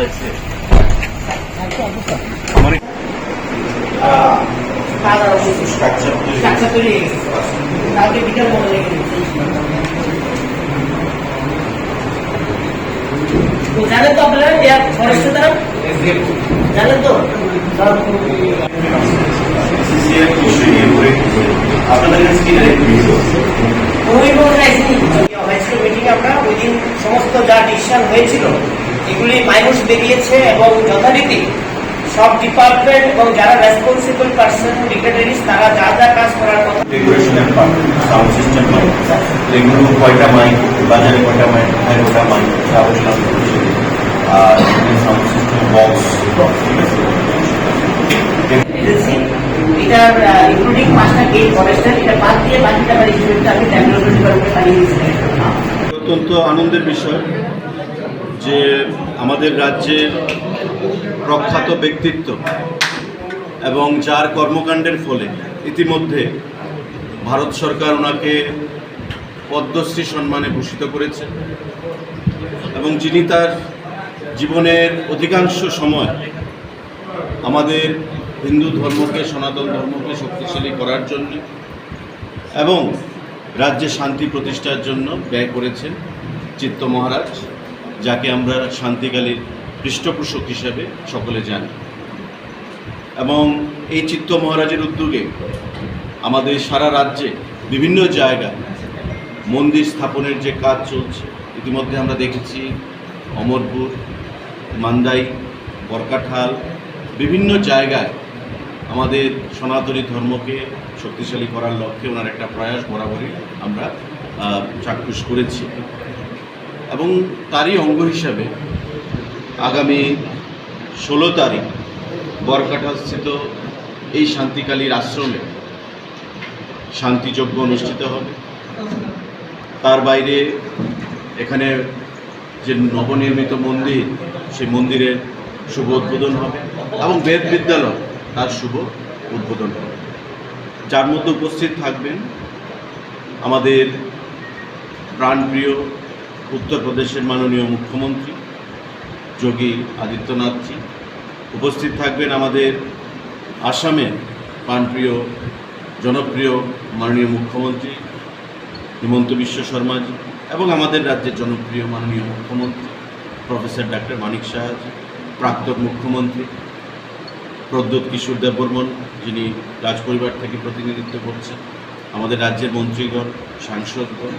হয়েছে হয়ে জানেন তো আপনারা ফরেস্টের দ্বারা জানেন তো আপনাদের সমস্ত যা ডিসিশন হয়েছিল এগুলি মাইনস বেরিয়েছে এবং যথারীতি সব ডিপার্টমেন্ট এবং যারা রেসপন্সিবল পার্সন ডিগ্রেটারিজ তারা যা যা কাজ করার কথা ডেকোরেশনের পার্ট সাউন্ড সিস্টেম এগুলো কয়টা মাইক বাজারে কয়টা মাইক কোথায় কয়টা মাইক আলোচনা করছি আর সাউন্ড সিস্টেম বক্স ঠিক আছে? এজেন্সি এটার ইনক্লুডিং পাঁচটা গেট ফরেস্টার এটা বাদ দিয়ে বাকিটা আমি ডেভেলপমেন্ট ডিপার্টমেন্টে পাঠিয়ে দিয়েছিলাম অত্যন্ত আনন্দের বিষয়। যে আমাদের রাজ্যের প্রখ্যাত ব্যক্তিত্ব এবং যার কর্মকাণ্ডের ফলে ইতিমধ্যে ভারত সরকার ওনাকে পদ্মশ্রী সম্মানে ভূষিত করেছে এবং যিনি তার জীবনের অধিকাংশ সময় আমাদের হিন্দু ধর্মকে, সনাতন ধর্মকে শক্তিশালী করার জন্য এবং রাজ্যে শান্তি প্রতিষ্ঠার জন্য ব্যয় করেছেন চিত্ত মহারাজ। যাকে আমরা শান্তিকালীর পৃষ্ঠপোষক হিসাবে সকলে জানি। এবং এই চিত্ত মহারাজের উদ্যোগে আমাদের সারা রাজ্যে বিভিন্ন জায়গায় মন্দির স্থাপনের যে কাজ চলছে, ইতিমধ্যে আমরা দেখেছি অমরপুর, মান্দাই, বরকাঠাল, বিভিন্ন জায়গায় আমাদের সনাতনী ধর্মকে শক্তিশালী করার লক্ষ্যে ওনার একটা প্রয়াস বরাবরই আমরা চাক্ষুষ করেছি। এবং তারই অঙ্গ হিসাবে আগামী ষোলো তারিখ বরকাঠাস্থিত এই শান্তিকালীর আশ্রমে শান্তিযজ্ঞ অনুষ্ঠিত হবে। তার বাইরে এখানে যে নবনির্মিত মন্দির, সেই মন্দিরের শুভ উদ্বোধন হবে এবং বেদ বিদ্যালয় তার শুভ উদ্বোধন হবে। যার মধ্যে উপস্থিত থাকবেন আমাদের প্রাণপ্রিয় উত্তরপ্রদেশের মাননীয় মুখ্যমন্ত্রী, যোগী আদিত্যনাথজি উপস্থিত থাকবেন আমাদের আসামের প্রাণপ্রিয়, জনপ্রিয় মাননীয় মুখ্যমন্ত্রী হিমন্ত বিশ্ব শর্মাজি এবং আমাদের রাজ্যের জনপ্রিয় মাননীয় মুখ্যমন্ত্রী প্রফেসর ডাক্তার মানিক সাহাজি, প্রাক্তন মুখ্যমন্ত্রী প্রদ্যোৎ কিশোর দেববর্মন যিনি রাজপরিবার থেকে প্রতিনিধিত্ব করছেন, আমাদের রাজ্যের মন্ত্রীগণ, সাংসদগণ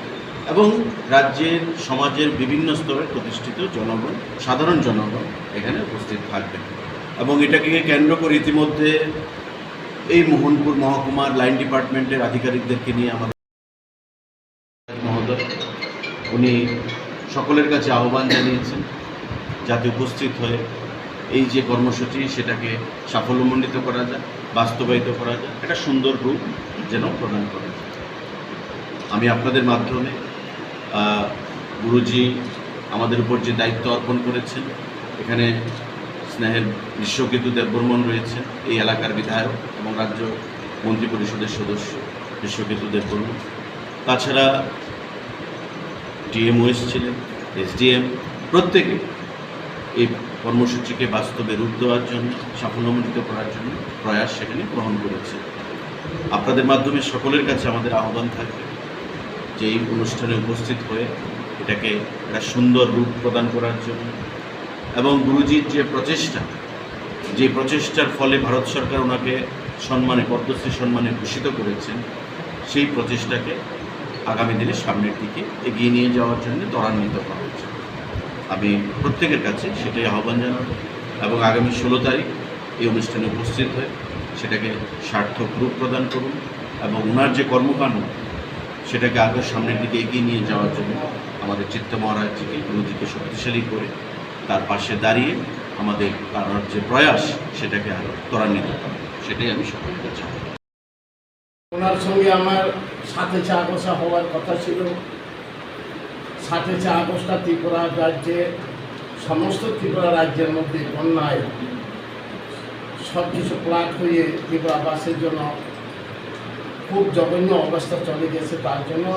এবং রাজ্যের, সমাজের বিভিন্ন স্তরে প্রতিষ্ঠিত জনগণ, সাধারণ জনগণ এখানে উপস্থিত থাকবে এবং এটাকে কেন্দ্র করে ইতিমধ্যে এই মোহনপুর মহকুমার লাইন ডিপার্টমেন্টের আধিকারিকদেরকে নিয়ে আমাদের মহোদয়, উনি সকলের কাছে আহ্বান জানিয়েছেন যাতে উপস্থিত হয়ে এই যে কর্মসূচি সেটাকে সাফল্যমণ্ডিত করা যায়, বাস্তবায়িত করা যায়, একটা সুন্দর রূপ যেন প্রদান করা যায়। আমি আপনাদের মাধ্যমে গুরুজি আমাদের উপর যে দায়িত্ব অর্পণ করেছেন, এখানে স্নেহের বিশ্বকেতু দেববর্মন রয়েছেন এই এলাকার বিধায়ক এবং রাজ্য মন্ত্রী পরিষদের সদস্য বিশ্বকেতু দেববর্মন। তাছাড়া ডিএমও এসেছিলেন এসডিএম, প্রত্যেকে এই কর্মসূচিকে বাস্তবে রূপ দেওয়ার জন্য, সাফল্যমণ্ডিত করার জন্য প্রয়াস সেখানে গ্রহণ করেছে। আপনাদের মাধ্যমে সকলের কাছে আমাদের আহ্বান থাকবে। যে এই অনুষ্ঠানে উপস্থিত হয়ে এটাকে একটা সুন্দর রূপ প্রদান করার জন্য এবং গুরুজির যে প্রচেষ্টা, যে প্রচেষ্টার ফলে ভারত সরকার ওনাকে সম্মানে, পদ্মশ্রী সম্মানে ভূষিত করেছেন, সেই প্রচেষ্টাকে আগামী দিনে সামনের দিকে এগিয়ে নিয়ে যাওয়ার জন্য ত্বরান্বিত করা হচ্ছে আমি প্রত্যেকের কাছে সেটাই আহ্বান জানাব এবং আগামী ষোলো তারিখ এই অনুষ্ঠানে উপস্থিত হয়ে সেটাকে সার্থক রূপ প্রদান করুন এবং ওনার যে কর্মকাণ্ড সেটাকে আরও সামনের দিকে এগিয়ে নিয়ে যাওয়ার জন্য আমাদের চিত্ত মহারাজজিকে গুরুজিকে শক্তিশালী করে তার পাশে দাঁড়িয়ে আমাদের তার যে প্রয়াস, সেটাকে আরও ত্বরান্বিত করা। সেটাই আমি সকলকে চাই ওনার সঙ্গে আমার সাথে চা বসা হওয়ার কথা ছিল। সাথে চা বসা ত্রিপুরা রাজ্যে, সমস্ত ত্রিপুরা রাজ্যের মধ্যে বন্যায় সব কিছু প্লাট হয়ে ত্রিপুরাবাসীর জন্য খুব জঘন্য অবস্থা চলে গেছে তার জন্য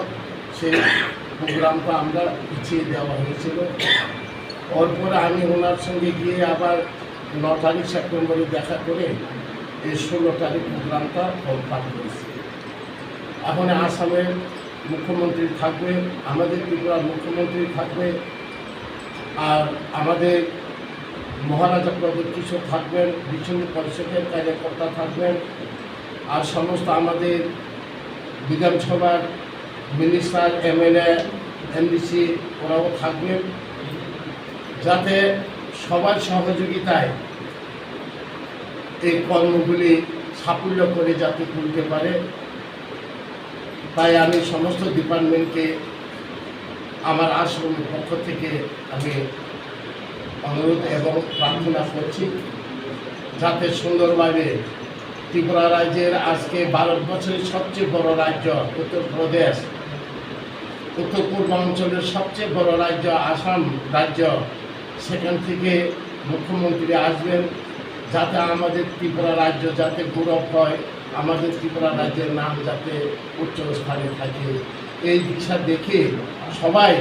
সেই প্রোগ্রামটা আমরা পিছিয়ে দেওয়া হয়েছিল। ওর আমি ওনার সঙ্গে গিয়ে আবার ন তারিখ সেপ্টেম্বরে দেখা করে এই ষোলো তারিখ প্রোগ্রামটা পাঠ করেছি। এখন আসামের মুখ্যমন্ত্রী থাকবে, আমাদের ত্রিপুরার মুখ্যমন্ত্রী থাকবে, আর আমাদের মহারাজা প্রদীপ কিশোর থাকবেন বিচ্ছিন্ন পরিষদের কার্যকর্তা থাকবেন আর সমস্ত আমাদের বিধানসভার মিনিস্টার এমএলএ এমডিসি ওরাও থাকবেন। যাতে সবার সহযোগিতায় এই কর্মগুলি সাফল্য করে যাতে তুলতে পারে। তাই আমি সমস্ত ডিপার্টমেন্টকে আমার আশ্রমের পক্ষ থেকে আমি অনুরোধ এবং প্রার্থনা করছি, যাতে সুন্দরভাবে ত্রিপুরা রাজ্যের আজকে ভারত বছরের সবচেয়ে বড় রাজ্য উত্তরপ্রদেশ উত্তর পূর্বাঞ্চলের সবচেয়ে বড় রাজ্য আসাম রাজ্য। সেখান থেকে মুখ্যমন্ত্রী আসবেন যাতে আমাদের ত্রিপুরা রাজ্য যাতে গৌরব হয়, আমাদের ত্রিপুরা রাজ্যের নাম যাতে উচ্চ স্থানে থাকে। এই দিশা দেখে সবাই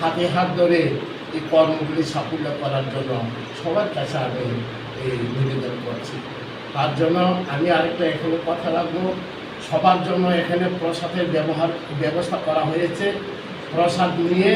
হাতে হাত ধরে এই কর্মগুলি সাফল্য করার জন্য সবার কাছে আমি এই নিবেদন করছি। তার জন্য আমি আরেকটা এখানে কথা রাখব। সবার জন্য এখানে প্রসাদের ব্যবহার ব্যবস্থা করা হয়েছে। প্রসাদ নিয়ে